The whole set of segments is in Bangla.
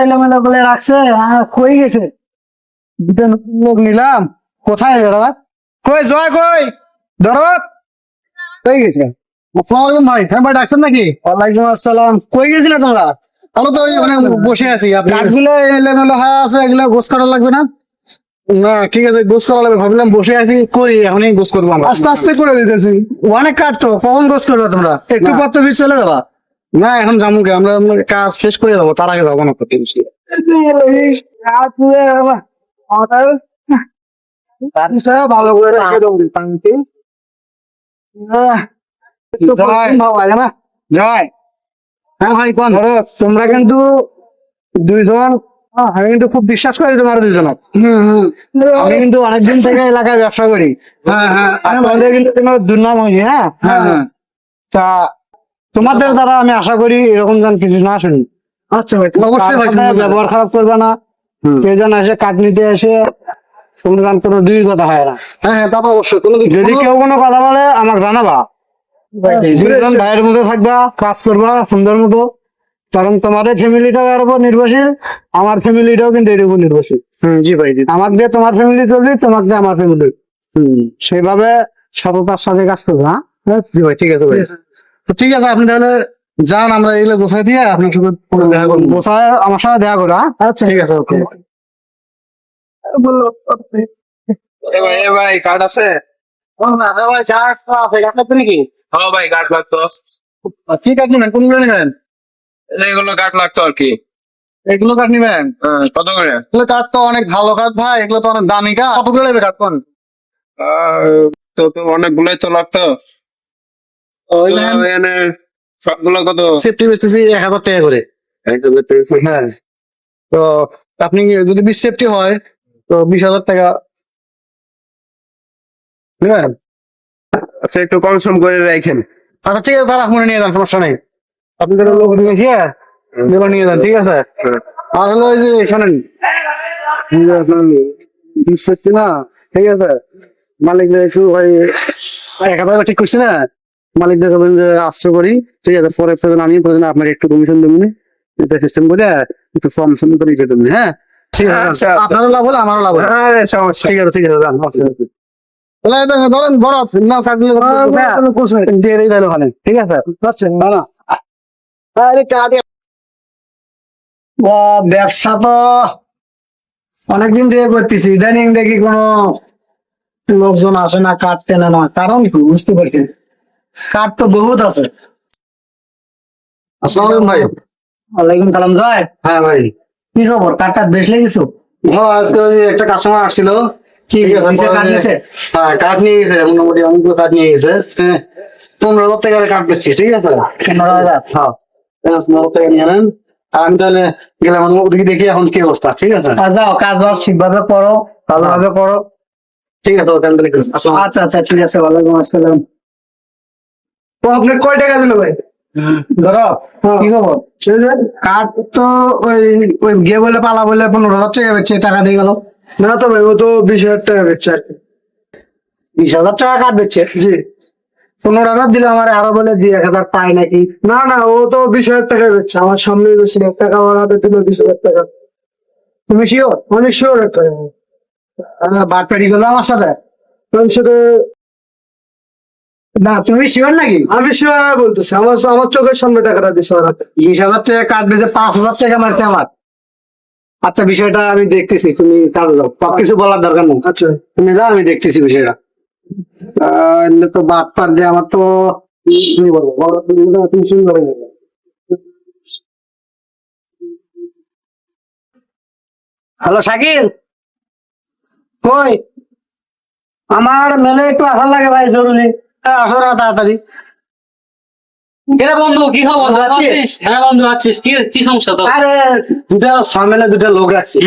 এলোমেলো করে রাখছে আর কই গেছে দুটো নতুন লোক নিলাম কোথায় এরা কই জয় কই দরদ কই গেছে আসসালামু আলাইকুম ভাই হ্যাঁ ভাই ডাকছেন নাকি ওয়ালাইকুম আসসালাম কই গেছিলে তোমরা আমরা তো ওখানে বসে আছি আপনি কাঠগুলো এলোমেলো হয়ে আছে এগুলো গোছ করা লাগবে না না ঠিক আছে গোস করা লাগবে। ভাবলাম বসে আছি করি এখনই গোস করব আমরা। আস্তে আস্তে করে দিতেছি। অনেক কাঠ তো কখন গোছ করবে তোমরা? একটু। পর তো চলে যাবা। না এখন যাব আমরা আমরা কাজ শেষ করে যাব তার আগে যাব না তো ভালো করে জয়। হ্যাঁ ভাই কোন? তোমরা কিন্তু দুইজন আমি কিন্তু খুব বিশ্বাস করি তোমার আমি কিন্তু অনেকদিন থেকে এলাকায় ব্যবসা করি। হ্যাঁ হ্যাঁ। আর তোমাদের কিন্তু কোনো দুর্নাম হয়নি হ্যাঁ? হ্যাঁ হ্যাঁ। তা তোমাদের দ্বারা আমি আশা করি এরকম যেন কিছু না শুনি। আচ্ছা ভাই অবশ্যই ব্যবহার খারাপ করবে না। কেউ যেন এসে কাঠ নিতে এসে শুনলাম কোনো দুই কথা হয় না। হ্যাঁ হ্যাঁ অবশ্যই। কোনো যদি কেউ কোনো কথা বলে আমাকে জানাবা। ভাইয়ের মতো থাকবা কাজ করবা সুন্দর মতো। কারণ তোমাদের ফ্যামিলিটাও এর উপর নির্ভরশীল আমার ফ্যামিলিটাও কিন্তু এর উপর নির্ভরশীল। হুম, জি ভাই জি। আমার দিয়ে তোমার ফ্যামিলি চলবে তোমার দিয়ে আমার ফ্যামিলি হুম, সেভাবে সততার সাথে কাজ করবে হ্যাঁ? জি ভাই ঠিক আছে ভাই। তো ঠিক আছে আপনি তাহলে যান আমরা এগুলো গোছাই দিয়ে আপনার পরে দেখা করব। বসায় আমার সাথে দেখা করো হ্যাঁ? আচ্ছা ঠিক আছে ওকে। ভাই ভাই কার্ড আছে? ভাই চার্জ আছে কার্ড নাকি? হ্যাঁ ভাই লাগতো কার্ড নেবেন কোনগুলো নেবেন? এগুলো গার্ড লাগতো আর কি। এগুলো কার্ড নেবেন? হ্যাঁ, কত করে? এগুলো কার্ড তো অনেক ভালো কার্ড ভাই এগুলো তো অনেক দামি কার্ড কতগুলো নেবে কার্ড কোন? তো তো অনেকগুলোই তো লাগতো। এখানে সবগুলো কত? সেফটি বেচতেছি এক হাজার টাকা করে। হ্যাঁ। তো আপনি যদি বিশ সেফটি হয় তো বিশ হাজার টাকা নেবেন? আচ্ছা একটু কম সম করে রাখেন। আচ্ছা ঠিক আছে তাহলে মনে নিয়ে যান সমস্যা নেই। আপনি তাহলে লোক নিয়ে এসে এগুলো নিয়ে যান ঠিক আছে? আর হলো ওই যে শোনেন। সেফটি না ঠিক আছে? মালিক একটু ওই এক ঠিক করছি না মালিক দেখবেন যে আসছে করি ঠিক আছে? পরে প্রয়োজন আমি প্রয়োজন আপনাকে একটু কমিশন দেবেন এটা সিস্টেম করে একটু ফর্ম সম করে দিয়ে দেবেন হ্যাঁ? ঠিক আছে আচ্ছা, আচ্ছা। আপনারও লাভ হলো আমারও লাভ হলো। সমস্যা। ঠিক আছে ঠিক আছে ধরেন বরফ না ওখানে ঠিক আছে বুঝছেন না না আরে চা দিয়ে ও ব্যবসা তো অনেকদিন থেকে করতেছি। ইদানিং দেখি কোনো লোকজন আসে না কাঠ কেনে না। কারণ কি? বুঝতে পারছি কাঠ তো বহুত আছে। আসসালামু ভাই। ওয়ালাইকুম সালাম জয় হ্যাঁ ভাই। কি খবর? আজকে একটা কাস্টমার আসছিল। কি? হ্যাঁ কাঠ নিয়ে গেছে মোটামুটি অনেকগুলো কাঠ নিয়ে গেছে। হ্যাঁ, পনেরো হাজার টাকার কাঠ বেচছি ঠিক আছে? পনেরো হাজার? হ্যাঁ। আমি তাহলে গেলাম ওদিকে দেখি এখন কি অবস্থা ঠিক আছে? যাও কাজ বাজ ঠিকভাবে করো ভালোভাবে করো। ঠিক আছে ওকে। আচ্ছা আচ্ছা ঠিক আছে ওয়ালাইকুম আসসালাম। তো আপনি কয় টাকা দিল ভাই? ধরো কি খবর? কাঠ তো ওই ওই গিয়ে বলে পালা বলে পনেরো হাজার টাকা বেচছে টাকা দিয়ে গেল। না তো ভাই ও তো বিশ হাজার টাকা বেচছে আর কি। বিশ হাজার টাকা কাঠ বেচছে? জি। পনেরো হাজার দিলে আমার আরও বলে দুই এক হাজার পাই নাকি? না না ও তো বিশ হাজার টাকা বেচছে। আমার সামনে বেশি এক টাকা আমার হাতে দিল বিশ হাজার টাকা। তুমি শিওর আমি শিওর একটা বাট পেটি করল আমার সাথে। আমি সেটা না তুমি শিওর নাকি? আমি শিওর বলতেছি। আমার আমার চোখের সামনে টাকাটা দিচ্ছে ওর বিশ হাজার টাকা কাঠ বেচে পাঁচ হাজার টাকা মারছে আমার। আচ্ছা বিষয়টা আমি দেখতেছি। তুমি কাজে যাও। সব কিছু বলার দরকার নেই। আচ্ছা। তুমি যাও আমি দেখতেছি বিষয়টা। আহ, এলে তো বাট পার দিয়ে আমার তো বলো, তুমি সুন্দর হয়ে। হ্যালো শাকিল? কই? আমার মেলে একটু আসার লাগে ভাই জরুরি। হ্যাঁ, আসো না তাড়াতাড়ি। বন্ধু কি খবর? আছিস? হ্যাঁ বন্ধু আছিস। কি কি সমস্যা তো আরে দুটা সামনে দুটা লোক হয়েছে?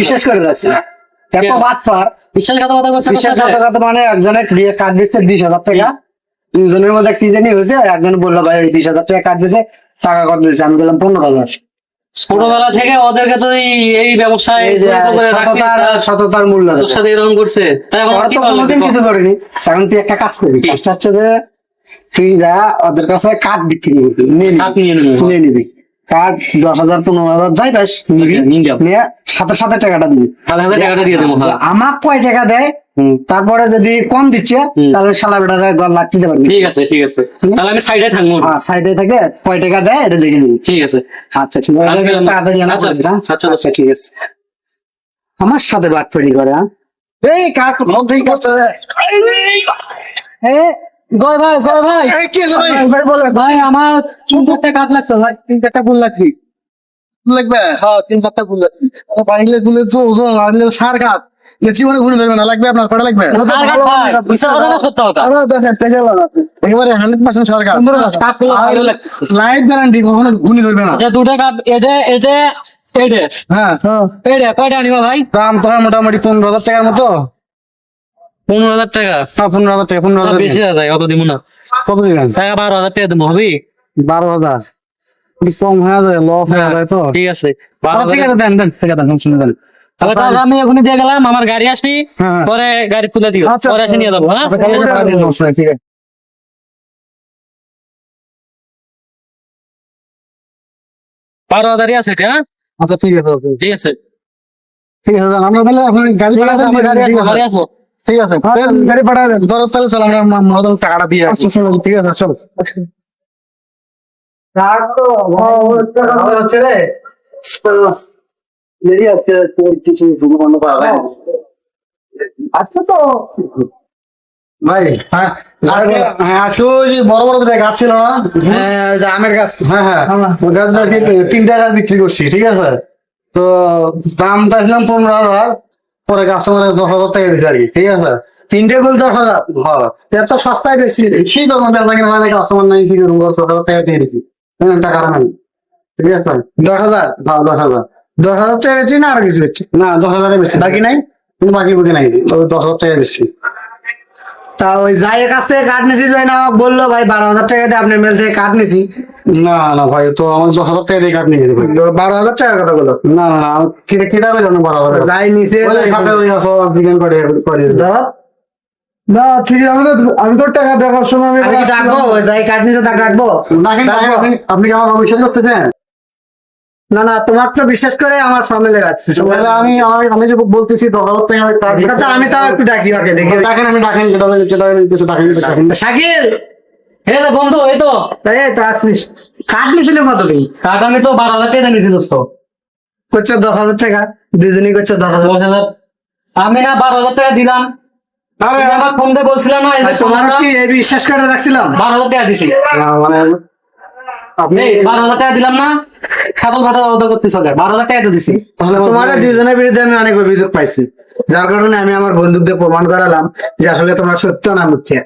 বিশেষ করে রাখছি এত? বিশ্বাসঘাতকতা করছে মানে একজনে কাট দিচ্ছে বিশ হাজার টাকা। দুজনের মধ্যে কি জানি হয়েছে একজন বলল ভাই বিশ হাজার টাকা কাট দিয়েছে টাকা কত দিয়েছে? আমি বললাম পনেরো হাজার। ছোটবেলা থেকে ওদেরকে তো এই- ব্যবসায় সততার মূল্য সাথে এরকম করছে? কোনোদিন কিছু করেনি। তুই একটা কাজ করবি কাজটা হচ্ছে যে তুই যা ওদের কাছে কাঠ বিক্রি করবি নিয়ে নিবি। কাঠ দশ হাজার পনেরো হাজার যাই পাস নিবি। আচ্ছা, নিয়ে সাথে সাথে টাকাটা দিবি। টাকাটা দিয়ে দেবো। আমার কয় টাকা দেয়? তারপরে যদি কম দিচ্ছে তাহলে সালা বেটারে গল লাগতে পারবি। ঠিক আছে ঠিক আছে। তাহলে আমি সাইডে থাকব। হ্যাঁ সাইডে থেকে কয় টাকা দেয় এটা দেখে নিবি। ঠিক আছে। আচ্ছা ঠিক আছে। আচ্ছা, হ্যাঁ? আচ্ছা, আচ্ছা। ঠিক আছে। আমার সাথে বাট তৈরি করে হ্যাঁ? এই কাক ভাগ কাজটা এ জয় ভাই জয় ভাই। কি ভাই? ভাই বলে। ভাই আমার তিন চারটা কাঠ লাগতো ভাই। তিন চারটা ফুল লাগছে। লাগবে? হ্যাঁ তিন চারটা পাইলে তো ওজন আনলে সার জীবনে ঘুরে না লাগবে আপনার কটা লাগবে? একেবারে হান্ড্রেড পার্সেন্ট ভালো লাগছে। লাইফ গ্যারান্টি কখনো ঘুনি ধরবে না। আচ্ছা দুটা কাপ হ্যাঁ। কয়টা আনিবা ভাই? দাম তো মোটামুটি পনেরো হাজার টাকার মতো। পনেরো হাজার টাকা। না পনেরো হাজার টাকা পনেরো হাজার বেশি হয়ে যায় অত দিব না। কত দিবেন? টাকা বারো হাজার টাকা দেবো হবে? বারো হাজার। কম হয়ে যায় লস হয়ে যায় তো। ঠিক আছে। ঠিক আছে দেন দেন ঠিক আছে দেন। শুনে দেন আমি এখনই দিয়ে গেলাম আমার গাড়ি আসবি হ্যাঁ। পরে গাড়ি তুলে দিও আচ্ছা, পরে এসে নিয়ে যাব হ্যাঁ? আচ্ছা, ঠিক আছে, বারো হাজারই আছে এটা হ্যাঁ আচ্ছা ঠিক আছে ঠিক আছে। ঠিক আছে আমরা তাহলে আপনার গাড়ি আসব গাড়ি আসব। ঠিক আছে গাড়ি পাঠা দেন। ধরো তাহলে চলো আমরা মা- টাকাটা দিয়ে ঠিক আছে চলো। হ্যাঁ হ্যাঁ গাছ ছিল না? হ্যাঁ আমের গাছ। হ্যাঁ হ্যাঁ। গাছটা কিন্তু তিনটা গাছ বিক্রি করছি ঠিক আছে? তো দাম চাইছিলাম পনেরো হাজার। পরে কাস্টমারের দশ হাজার টাকা দিচ্ছে আর কি, ঠিক আছে? তিনটে গোল দশ হাজার, ভালো। এত সস্তায় বেশি, সেই তো আমাদের লাগে মানে কাস্টমার নাই, সেই রকম দশ হাজার টাকা দিয়ে দিচ্ছি হ্যাঁ নাই। ঠিক আছে? দশ হাজার, ভালো, দশ হাজার। দশ হাজার টাকা বেশি না আরও কিছু বেশি? না, দশ হাজারে বেশি। বাকি নাই? কিন্তু বাকি বুকি নাই। তবে দশ হাজার টাকা বেশি। তা ওই যাইয়ের কাছ থেকে নিছি যাই না আমাকে বলল ভাই বারো হাজার টাকা দিয়ে আপনার মেল থেকে কাঠ নিছি। না না ভাই তো আমার দশ হাজার টাকা দিয়ে কাট নিয়ে ভাই। বারো হাজার টাকার কথা বলো না না না কেটে কেটে হবে জানো বারো হাজার যাই করে ধরো। না ঠিক আছে আমি তো আমি তো টাকা দেখার সময় আমি আমি কি ডাকবো যাই তাকে ডাকবো দেখেন দেখেন, আপনি- কি আমার ভবিষ্যৎ করতেছেন? না না তোমার তো বিশ্বাস করে আমার সামনে রাখছি আমি আমি- আমি যে বলতেছি আচ্ছা আমি তাও একটু ডাকি ওকে দেখি। ডাকেন আমি ডাকেন কিছু শাকিল! হে তো বন্ধু এই তো। এই তো কাঠ কত কাঠ আমি তো বারো হাজার টাকা নিয়েছি দোস্ত। করছে দশ হাজার টাকা? দুজনই করছে দশ হাজার? আমি না বারো হাজার টাকা দিলাম। আরে তুমি আমার ফোন দিয়ে বলছিলাম না তোমার সোনাটা, কি এই বিশ্বাস করে রাখছিলাম? বারো হাজার টাকা দিছি। মানে বারো হাজার টাকা দিলাম না? করতেছ বারো হাজার টাকা তো দিছি। তোমার দুজনের বিরুদ্ধে আমি অনেক অভিযোগ পাইছি যার কারণে আমি আমার বন্ধুদের প্রমাণ করালাম যে আসলে তোমরা সত্য না মিথ্যে।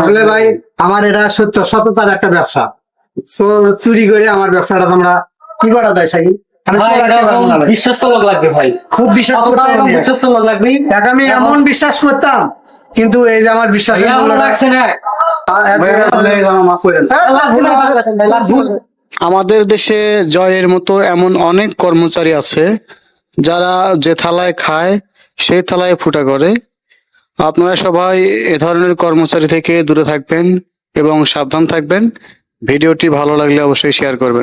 আসলে ভাই আমার এটা সত্য সততার একটা ব্যবসা। তো চুরি করে আমার ব্যবসাটা তোমরা কি করা যায়। বিশ্বস্ত লোক লাগবে ভাই। খুব বিশ্বাস লোক লাগবে। এক আমি এমন বিশ্বাস করতাম কিন্তু এই যে আমার বিশ্বাস লাগছে না। আমাদের দেশে জয়ের মতো এমন অনেক কর্মচারী আছে যারা যে থালায় খায়, সেই থালায় ফুটা করে। আপনারা সবাই এ ধরনের কর্মচারী থেকে দূরে থাকবেন এবং সাবধান থাকবেন। ভিডিওটি ভালো লাগলে অবশ্যই শেয়ার করবেন।